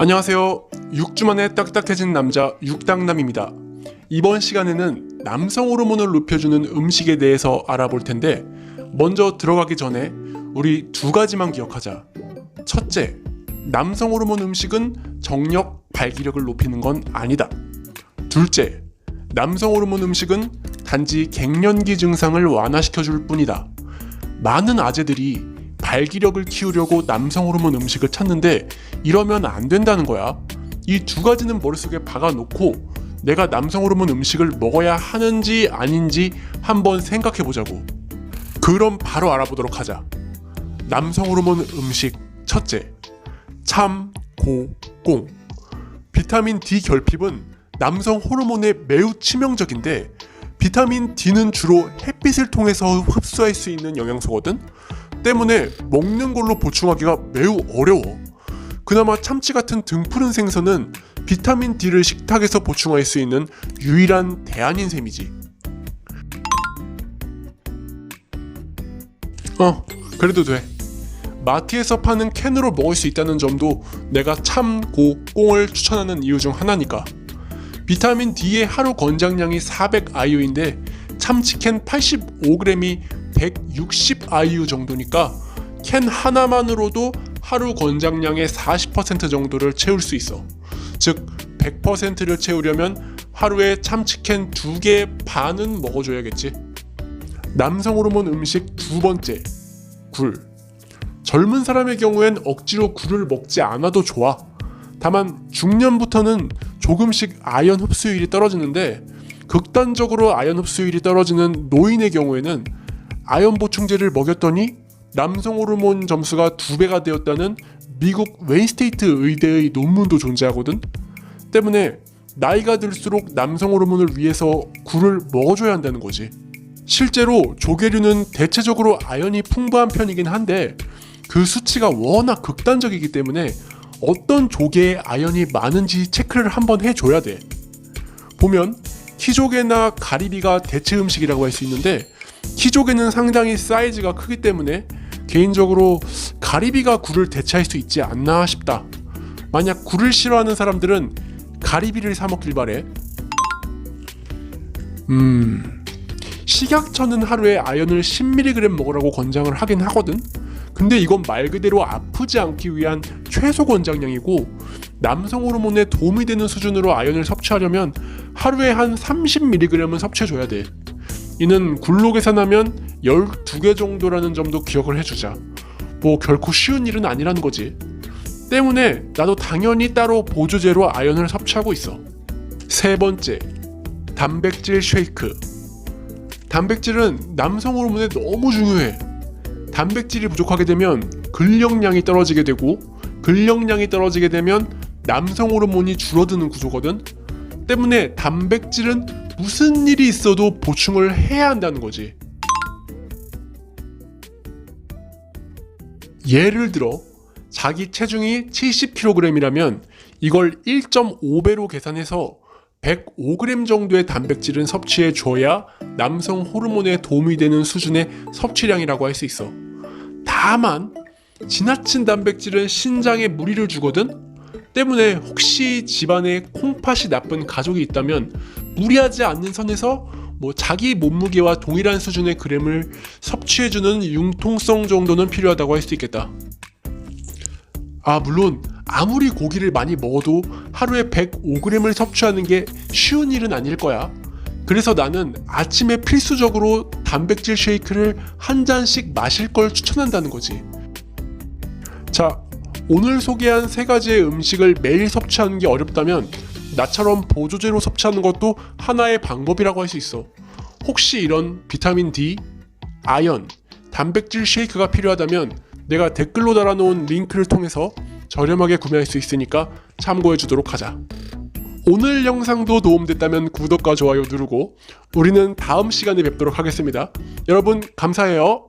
안녕하세요. 6주 만에 딱딱해진 남자 육당남입니다. 이번 시간에는 남성 호르몬을 높여주는 음식에 대해서 알아볼 텐데 먼저 들어가기 전에 우리 두 가지만 기억하자. 첫째, 남성 호르몬 음식은 정력, 발기력을 높이는 건 아니다. 둘째, 남성 호르몬 음식은 단지 갱년기 증상을 완화시켜 줄 뿐이다. 많은 아재들이 발기력을 키우려고 남성 호르몬 음식을 찾는데 이러면 안 된다는 거야. 이 두 가지는 머릿속에 박아놓고 내가 남성 호르몬 음식을 먹어야 하는지 아닌지 한번 생각해 보자고. 그럼 바로 알아보도록 하자. 남성 호르몬 음식 첫째. 참, 고, 꽁. 비타민 D 결핍은 남성 호르몬에 매우 치명적인데 비타민 D는 주로 햇빛을 통해서 흡수할 수 있는 영양소거든. 때문에 먹는 걸로 보충하기가 매우 어려워. 그나마 참치 같은 등푸른 생선은 비타민 D를 식탁에서 보충할 수 있는 유일한 대안인 셈이지. 어, 그래도 돼. 마트에서 파는 캔으로 먹을 수 있다는 점도 내가 참, 고, 꽁을 추천하는 이유 중 하나니까. 비타민 D의 하루 권장량이 400 IU인데 참치캔 85g이 160 IU 정도니까 캔 하나만으로도 하루 권장량의 40% 정도를 채울 수 있어. 즉 100%를 채우려면 하루에 참치캔 2개 반은 먹어줘야겠지. 남성 호르몬 음식 두 번째 굴. 젊은 사람의 경우엔 억지로 굴을 먹지 않아도 좋아. 다만 중년부터는 조금씩 아연 흡수율이 떨어지는데 극단적으로 아연 흡수율이 떨어지는 노인의 경우에는 아연 보충제를 먹였더니 남성 호르몬 점수가 두 배가 되었다는 미국 웨인스테이트 의대의 논문도 존재하거든. 때문에 나이가 들수록 남성 호르몬을 위해서 굴을 먹어줘야 한다는 거지. 실제로 조개류는 대체적으로 아연이 풍부한 편이긴 한데 그 수치가 워낙 극단적이기 때문에 어떤 조개에 아연이 많은지 체크를 한번 해줘야 돼. 보면 키조개나 가리비가 대체 음식이라고 할 수 있는데 키조개는 상당히 사이즈가 크기 때문에 개인적으로 가리비가 굴을 대체할 수 있지 않나 싶다. 만약 굴을 싫어하는 사람들은 가리비를 사 먹길 바래. 음. 식약처는 하루에 아연을 10mg 먹으라고 권장을 하긴 하거든. 근데 이건 말 그대로 아프지 않기 위한 최소 권장량이고 남성 호르몬에 도움이 되는 수준으로 아연을 섭취하려면 하루에 한 30mg은 섭취해 줘야 돼. 이는 굴로 계산하면 12개 정도라는 점도 기억을 해주자. 뭐 결코 쉬운 일은 아니라는 거지. 때문에 나도 당연히 따로 보조제로 아연을 섭취하고 있어. 세 번째, 단백질 쉐이크. 단백질은 남성 호르몬에 너무 중요해. 단백질이 부족하게 되면 근력량이 떨어지게 되고 근력량이 떨어지게 되면 남성 호르몬이 줄어드는 구조거든. 때문에 단백질은 무슨 일이 있어도 보충을 해야 한다는 거지. 예를 들어 자기 체중이 70kg이라면 이걸 1.5배로 계산해서 105g 정도의 단백질은 섭취해 줘야 남성 호르몬에 도움이 되는 수준의 섭취량이라고 할 수 있어. 다만 지나친 단백질은 신장에 무리를 주거든. 때문에 혹시 집안에 콩팥이 나쁜 가족이 있다면 무리하지 않는 선에서 뭐 자기 몸무게와 동일한 수준의 그램을 섭취해주는 융통성 정도는 필요하다고 할 수 있겠다. 아 물론 아무리 고기를 많이 먹어도 하루에 105g을 섭취하는 게 쉬운 일은 아닐 거야. 그래서 나는 아침에 필수적으로 단백질 쉐이크를 한 잔씩 마실 걸 추천한다는 거지. 자, 오늘 소개한 세 가지의 음식을 매일 섭취하는 게 어렵다면 나처럼 보조제로 섭취하는 것도 하나의 방법이라고 할 수 있어. 혹시 이런 비타민 D, 아연, 단백질 쉐이크가 필요하다면 내가 댓글로 달아놓은 링크를 통해서 저렴하게 구매할 수 있으니까 참고해 주도록 하자. 오늘 영상도 도움됐다면 구독과 좋아요 누르고 우리는 다음 시간에 뵙도록 하겠습니다. 여러분 감사해요.